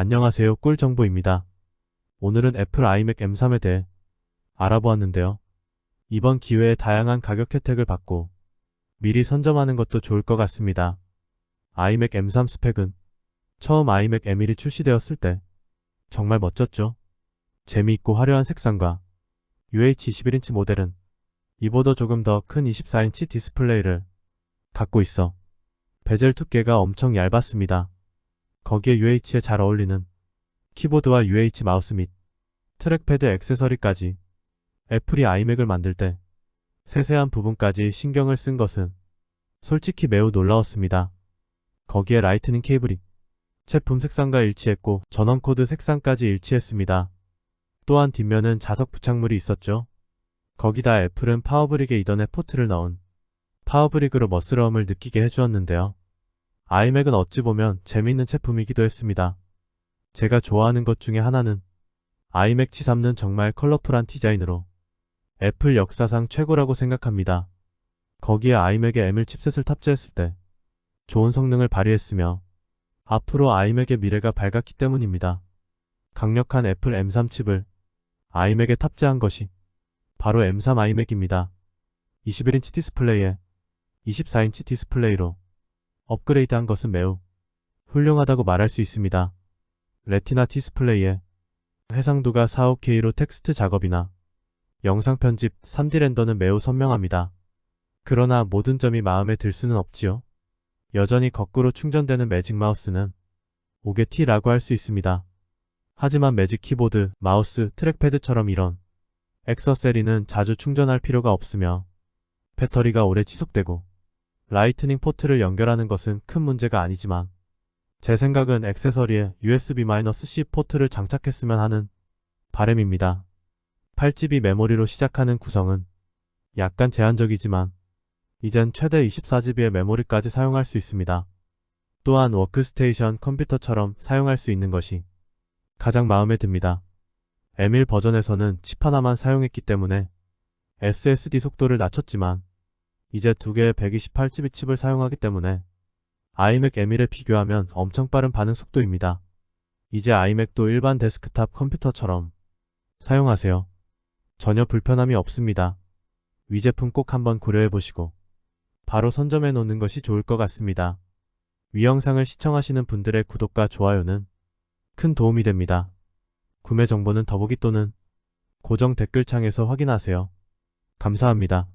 안녕하세요 꿀정보입니다. 오늘은 애플 iMac M3에 대해 알아보았는데요. 이번 기회에 다양한 가격 혜택을 받고 미리 선점하는 것도 좋을 것 같습니다. iMac M3 스펙은 처음 iMac M1이 출시되었을 때 정말 멋졌죠? 재미있고 화려한 색상과 UH 21인치 모델은 이보다 조금 더 큰 24인치 디스플레이를 갖고 있어 베젤 두께가 엄청 얇았습니다. 거기에 UH에 잘 어울리는 키보드와 UH 마우스 및 트랙패드 액세서리까지 애플이 아이맥을 만들 때 세세한 부분까지 신경을 쓴 것은 솔직히 매우 놀라웠습니다. 거기에 라이트닝 케이블이 제품 색상과 일치했고 전원코드 색상까지 일치했습니다. 또한 뒷면은 자석 부착물이 있었죠. 거기다 애플은 파워브릭에 이전에 포트를 넣은 파워브릭으로 멋스러움을 느끼게 해주었는데요. 아이맥은 어찌 보면 재미있는 제품이기도 했습니다. 제가 좋아하는 것 중에 하나는 아이맥 G3는 정말 컬러풀한 디자인으로 애플 역사상 최고라고 생각합니다. 거기에 아이맥에 M1 칩셋을 탑재했을 때 좋은 성능을 발휘했으며 앞으로 아이맥의 미래가 밝았기 때문입니다. 강력한 애플 M3 칩을 아이맥에 탑재한 것이 바로 M3 아이맥입니다. 21인치 디스플레이에 24인치 디스플레이로 업그레이드한 것은 매우 훌륭하다고 말할 수 있습니다. 레티나 디스플레이에 해상도가 4K로 텍스트 작업이나 영상 편집, 3D 렌더는 매우 선명합니다. 그러나 모든 점이 마음에 들 수는 없지요. 여전히 거꾸로 충전되는 매직 마우스는 5개 T라고 할 수 있습니다. 하지만 매직 키보드, 마우스, 트랙패드처럼 이런 액서세리는 자주 충전할 필요가 없으며 배터리가 오래 지속되고 라이트닝 포트를 연결하는 것은 큰 문제가 아니지만 제 생각은 액세서리에 USB-C 포트를 장착했으면 하는 바램입니다. 8GB 메모리로 시작하는 구성은 약간 제한적이지만 이젠 최대 24GB의 메모리까지 사용할 수 있습니다. 또한 워크스테이션 컴퓨터처럼 사용할 수 있는 것이 가장 마음에 듭니다. M1 버전에서는 칩 하나만 사용했기 때문에 SSD 속도를 낮췄지만 이제 두 개의 128GB 칩을 사용하기 때문에 iMac M1에 비교하면 엄청 빠른 반응 속도입니다. 이제 iMac도 일반 데스크탑 컴퓨터처럼 사용하세요. 전혀 불편함이 없습니다. 위 제품 꼭 한번 고려해보시고 바로 선점해 놓는 것이 좋을 것 같습니다. 위 영상을 시청하시는 분들의 구독과 좋아요는 큰 도움이 됩니다. 구매 정보는 더보기 또는 고정 댓글창에서 확인하세요. 감사합니다.